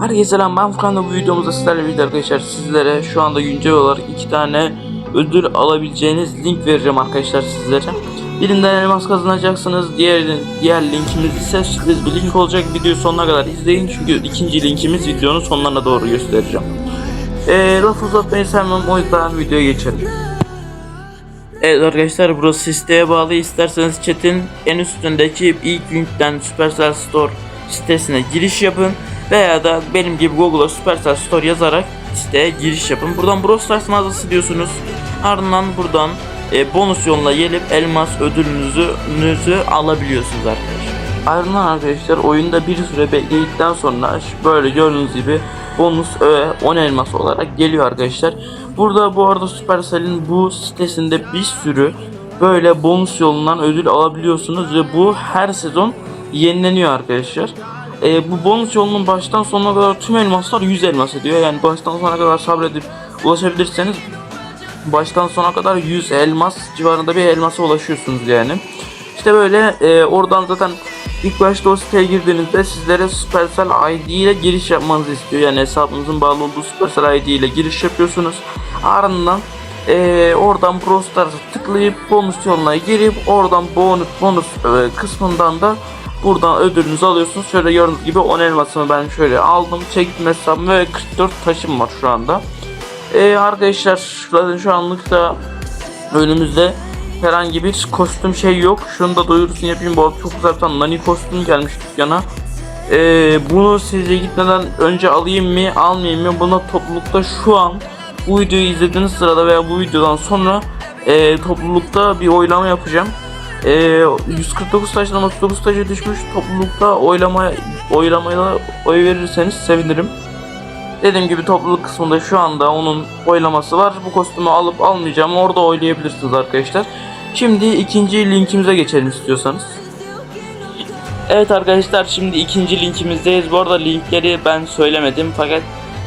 Herkese selam ben Furkan da bu videomuzda sizlerle birlikte arkadaşlar sizlere şu anda güncel olarak iki tane ödül alabileceğiniz link vereceğim arkadaşlar sizlere. Birinden elmas kazanacaksınız diğer, diğer linkimiz ise sürpriz bir link olacak videoyu sonuna kadar izleyin çünkü ikinci linkimiz videonun sonlarına doğru göstereceğim. Eee laf uzatmayı sevmem o yüzden videoya geçelim. Evet arkadaşlar burası siteye bağlı isterseniz chat'in en üstündeki ilk linkten Supercell Store sitesine giriş yapın veya da benim gibi Google'a Supercell Store yazarak siteye giriş yapın. Buradan Brawl Stars mağazası diyorsunuz. Ardından buradan e, bonus yoluna gelip elmas ödülünüzü nüzü alabiliyorsunuz arkadaşlar. Ardından arkadaşlar oyunda bir süre bekledikten sonra böyle gördüğünüz gibi bonus öğe 10 elmas olarak geliyor arkadaşlar. Burada bu arada Supercell'in bu sitesinde bir sürü böyle bonus yolundan ödül alabiliyorsunuz ve bu her sezon yenileniyor arkadaşlar. Ee, bu bonus yolunun baştan sonuna kadar tüm elmaslar 100 elmas ediyor. Yani baştan sona kadar sabredip ulaşabilirseniz baştan sona kadar 100 elmas civarında bir elmasa ulaşıyorsunuz yani. İşte böyle e, oradan zaten ilk başta o siteye girdiğinizde sizlere Supercell ID ile giriş yapmanızı istiyor. Yani hesabınızın bağlı olduğu Supercell ID ile giriş yapıyorsunuz. Ardından e, oradan Brawl tıklayıp bonus yoluna girip oradan bonus, bonus e, kısmından da buradan ödülünüzü alıyorsunuz. Şöyle gördüğünüz gibi 10 elmasımı ben şöyle aldım. Çektim hesabımı ve 44 taşım var şu anda. E, arkadaşlar zaten şu anlık da önümüzde herhangi bir kostüm şey yok. Şunu da duyurusunu yapayım. Bu arada çok güzel bir tane nani kostüm gelmiş dükkana. Ee, bunu size gitmeden önce alayım mı almayayım mı buna toplulukta şu an bu videoyu izlediğiniz sırada veya bu videodan sonra e, toplulukta bir oylama yapacağım. E, 149 taştan 39 taşa düşmüş toplulukta oylama oylamaya oy verirseniz sevinirim. Dediğim gibi topluluk kısmında şu anda onun oylaması var. Bu kostümü alıp almayacağım orada oylayabilirsiniz arkadaşlar. Şimdi ikinci linkimize geçelim istiyorsanız. Evet arkadaşlar şimdi ikinci linkimizdeyiz. Bu arada linkleri ben söylemedim fakat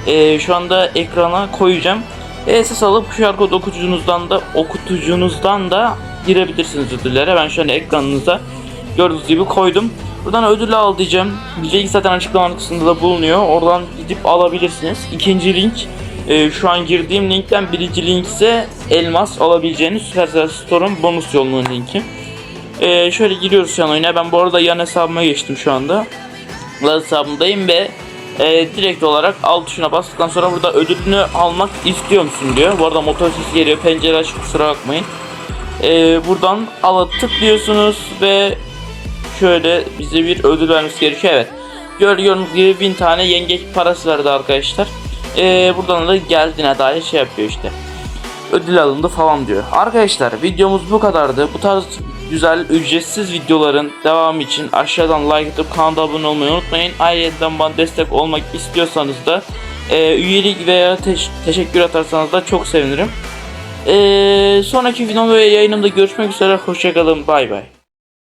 e, şu anda ekrana koyacağım. SS alıp QR kod okutucunuzdan da okutucunuzdan da girebilirsiniz ödüllere. Ben şu an ekranınıza gördüğünüz gibi koydum. Buradan ödülü al diyeceğim. Link zaten açıklama kısmında da bulunuyor. Oradan gidip alabilirsiniz. İkinci link e, şu an girdiğim linkten birinci link ise elmas alabileceğiniz Supercell Store'un bonus yolunun linki. E, şöyle giriyoruz şu an oyuna. Ben bu arada yan hesabıma geçtim şu anda. Yan hesabımdayım ve e, direkt olarak alt tuşuna bastıktan sonra burada ödülünü almak istiyor musun diyor. Bu arada motor sesi geliyor. Pencere açık kusura bakmayın. E, buradan ala tıklıyorsunuz ve şöyle bize bir ödül vermesi gerekiyor. Evet. Gördüğünüz gibi bin tane yengeç parası verdi arkadaşlar. Ee, buradan da geldiğine dair şey yapıyor işte. Ödül alındı falan diyor. Arkadaşlar videomuz bu kadardı. Bu tarz güzel ücretsiz videoların devamı için aşağıdan like atıp kanala abone olmayı unutmayın. Ayrıca bana destek olmak istiyorsanız da e, üyelik veya teş- teşekkür atarsanız da çok sevinirim. Ee, sonraki videomda ve yayınımda görüşmek üzere. Hoşçakalın. Bay bay.